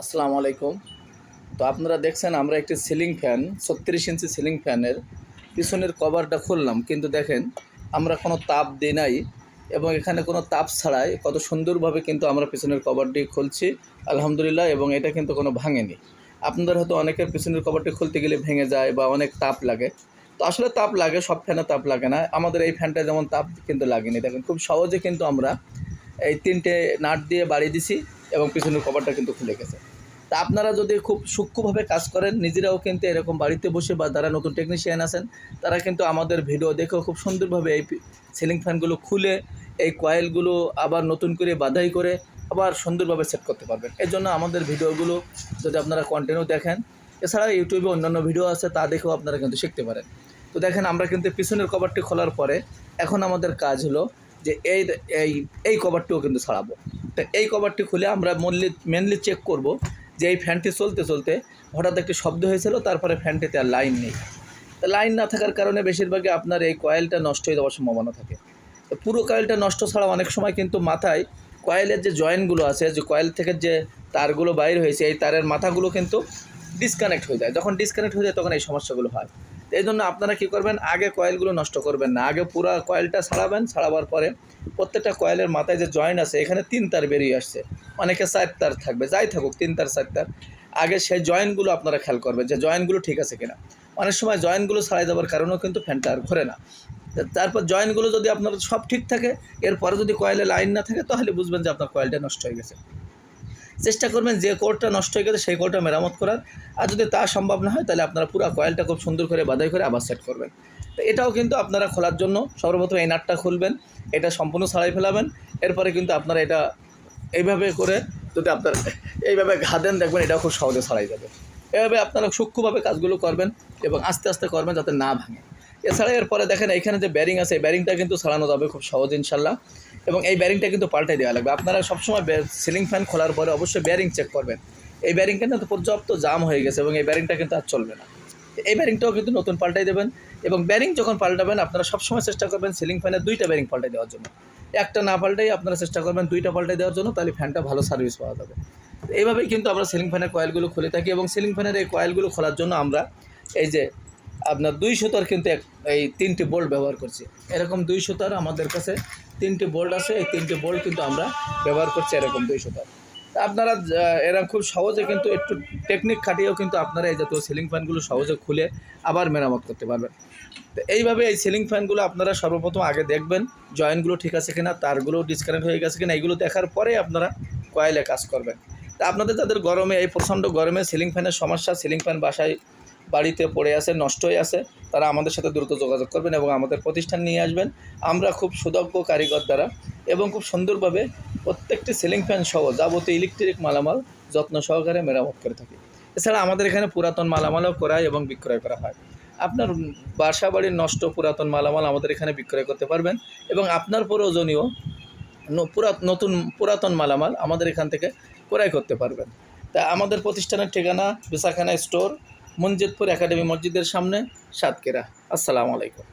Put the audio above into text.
আসসালামু আলাইকুম। তো আপনারা দেখছেন আমরা একটি সিলিং ফ্যান, ছত্রিশ ইঞ্চি সিলিং ফ্যানের পিছনের কভারটা খুললাম। কিন্তু দেখেন, আমরা কোনো তাপ দিই নাই এবং এখানে কোনো তাপ ছাড়াই কত সুন্দরভাবে কিন্তু আমরা পিছনের কভারটি খুলছি, আলহামদুলিল্লাহ, এবং এটা কিন্তু কোনো ভাঙেনি। আপনাদের হয়তো অনেকের পিছনের কভারটি খুলতে গেলে ভেঙে যায় বা অনেক তাপ লাগে। তো আসলে তাপ লাগে, সব ফ্যানে তাপ লাগে না। আমাদের এই ফ্যানটা যেমন তাপ কিন্তু লাগেনি। দেখেন, খুব সহজে কিন্তু আমরা এই তিনটে নাট দিয়ে বাড়িয়ে দিছি। এবং পিছনের কভারটা কিন্তু খুলে গেছে। তা আপনারা যদি খুব সূক্ষ্মভাবে কাজ করেন, নিজেরাও কিন্তু এরকম বাড়িতে বসে বা যারা নতুন টেকনিশিয়ান আছেন, তারা কিন্তু আমাদের ভিডিও দেখেও খুব সুন্দরভাবে এই সিলিং ফ্যানগুলো খুলে, এই কয়েলগুলো আবার নতুন করে বাধাই করে আবার সুন্দরভাবে সেট করতে পারবেন। এর জন্য আমাদের ভিডিওগুলো যদি আপনারা কন্টিনিউ দেখেন, এছাড়া ইউটিউবে অন্যান্য ভিডিও আছে, তা দেখেও আপনারা কিন্তু শিখতে পারেন। তো দেখেন, আমরা কিন্তু পিছনের কভারটি খোলার পরে এখন আমাদের কাজ হলো যে এই এই এই কভারটিও কিন্তু ছাড়াবো। তো, এই কভারটি খুলে আমরা মনলি মেনলি চেক করব যে এই ফ্যানটি চলতে চলতে হঠাৎ একটি শব্দ হয়েছিল, তারপরে ফ্যানটিতে আর লাইন নেই। তো লাইন না থাকার কারণে বেশিরভাগই আপনার এই কয়েলটা নষ্ট হয়ে যাওয়ার সম্ভাবনা থাকে। তো পুরো কয়েলটা নষ্ট ছাড়া অনেক সময় কিন্তু মাথায় কয়েলের যে জয়েন্টগুলো আছে, যে কয়েল থেকে যে তারগুলো বাইর হয়েছে, এই তারের মাথাগুলো কিন্তু ডিসকানেক্ট হয়ে যায়। যখন ডিসকানেক্ট হয়ে যায়, তখন এই সমস্যাগুলো হয়। এই জন্য আপনারা কী করবেন, আগে কয়েলগুলো নষ্ট করবেন না। আগে পুরো কয়েলটা ছাড়াবেন ছাড়াবার পরে প্রত্যেকটা কয়েলের মাথায় যে জয়েন্ট আছে, এখানে তিন তার বেরিয়ে আসছে। অনেকে চার তার থাকবে, যাই থাকুক তিন তার চার তার আগে সেই জয়েন্টগুলো আপনারা খেয়াল করবেন যে জয়েন্টগুলো ঠিক আছে কিনা। অনেক সময় জয়েন্টগুলো ছাড়াই দেওয়ার কারণেও কিন্তু ফ্যানটা আর ঘোরে না। তারপর জয়েন্টগুলো যদি আপনার সব ঠিক থাকে, এরপরে যদি কয়েলে লাইন না থাকে, তাহলে বুঝবেন যে আপনার কয়েলটা নষ্ট হয়ে গেছে। চেষ্টা করবেন যে কোডটা নষ্ট হয়ে গেছে সেই কোডটা মেরামত করার। আর যদি তা সম্ভব না হয়, তাহলে আপনারা পুরো কয়েলটা খুব সুন্দর করে বাধাই করে আবার সেট করবেন। তো এটাও কিন্তু আপনারা খোলার জন্য সর্বপ্রথম এই নাটটা খুলবেন, এটা সম্পূর্ণ ছাড়াই ফেলাবেন। এরপরে কিন্তু আপনারা এটা এইভাবে করে যদি আপনার এইভাবে ঘা দেন, দেখবেন এটাও খুব সহজে ছাড়াই যাবে। এভাবে আপনারা সূক্ষ্মভাবে কাজগুলো করবেন এবং আস্তে আস্তে করবেন যাতে না ভাঙে। এছাড়া এরপরে দেখেন এখানে যে ব্যারিং আছে, এই ব্যারিংটা কিন্তু ছাড়ানো যাবে খুব সহজ, ইনশাল্লাহ। এবং এই ব্যারিংটা কিন্তু পাল্টাই দেওয়া লাগবে। আপনারা সবসময় সিলিং ফ্যান খোলার পরে অবশ্যই ব্যারিং চেক করবেন। এই ব্যারিংটা কিন্তু পর্যাপ্ত জাম হয়ে গেছে এবং এই ব্যারিংটা কিন্তু আর চলবে না। এই ব্যারিংটাও কিন্তু নতুন পাল্টাই দেবেন এবং ব্যারিং যখন পাল্টাবেন, আপনারা সবসময় চেষ্টা করবেন সিলিং ফ্যানের দুইটা ব্যারিং পাল্টাই দেওয়ার জন্য। একটা না পাল্টাই আপনারা চেষ্টা করবেন দুইটা পাল্টাই দেওয়ার জন্য, তাহলে ফ্যানটা ভালো সার্ভিস পাওয়া যাবে। এইভাবেই কিন্তু আমরা সিলিং ফ্যানের কয়েলগুলো খুলে থাকি এবং সিলিং ফ্যানের এই কয়েলগুলো খোলার জন্য আমরা এই যে আপনার দুই সুতার কিন্তু এক এই তিনটি বোল্ট ব্যবহার করছি। এরকম দুই সুতার আমাদের কাছে তিনটি বোল্ট আছে, এই তিনটি বোল্ট কিন্তু আমরা ব্যবহার করছি এরকম দুই সুতার। আপনারা এরকম খুব সহজে কিন্তু একটু টেকনিক খাটিয়েও কিন্তু আপনারা এই জাতীয় সিলিং ফ্যানগুলো সহজে খুলে আবার মেরামত করতে পারবেন। তো এইভাবে এই সিলিং ফ্যানগুলো আপনারা সর্বপ্রথম আগে দেখবেন জয়েন্টগুলো ঠিক আছে কিনা তারগুলো ডিসকানেক্ট হয়ে গেছে কিনা এগুলো দেখার পরে আপনারা কয়েলে কাজ করবেন। তা আপনাদের যাদের গরমে, এই প্রচণ্ড গরমে সিলিং ফ্যানের সমস্যা সিলিং ফ্যান বাসায় বাড়িতে পড়ে আছে নষ্ট হয়ে আছে তারা আমাদের সাথে দ্রুত যোগাযোগ করবেন এবং আমাদের প্রতিষ্ঠান নিয়ে আসবেন। আমরা খুব সুদক্ষ কারিগর দ্বারা এবং খুব সুন্দরভাবে প্রত্যেকটি সিলিং ফ্যান সহ যাবতীয় ইলেকট্রিক মালামাল যত্ন সহকারে মেরামত করে থাকি। এছাড়া আমাদের এখানে পুরাতন মালামালও ক্রয় এবং বিক্রয় করা হয়। আপনার বাসা বাড়ির নষ্ট পুরাতন মালামাল আমাদের এখানে বিক্রয় করতে পারবেন এবং আপনার প্রয়োজনীয় নতুন পুরাতন মালামাল আমাদের এখান থেকে ক্রয় করতে পারবেন। তা আমাদের প্রতিষ্ঠানের ঠিকানা বিশাখানা স্টোর মঞ্জিদপুর একাডেমি মসজিদের সামনে সাতকেরা আসসালামু আলাইকুম।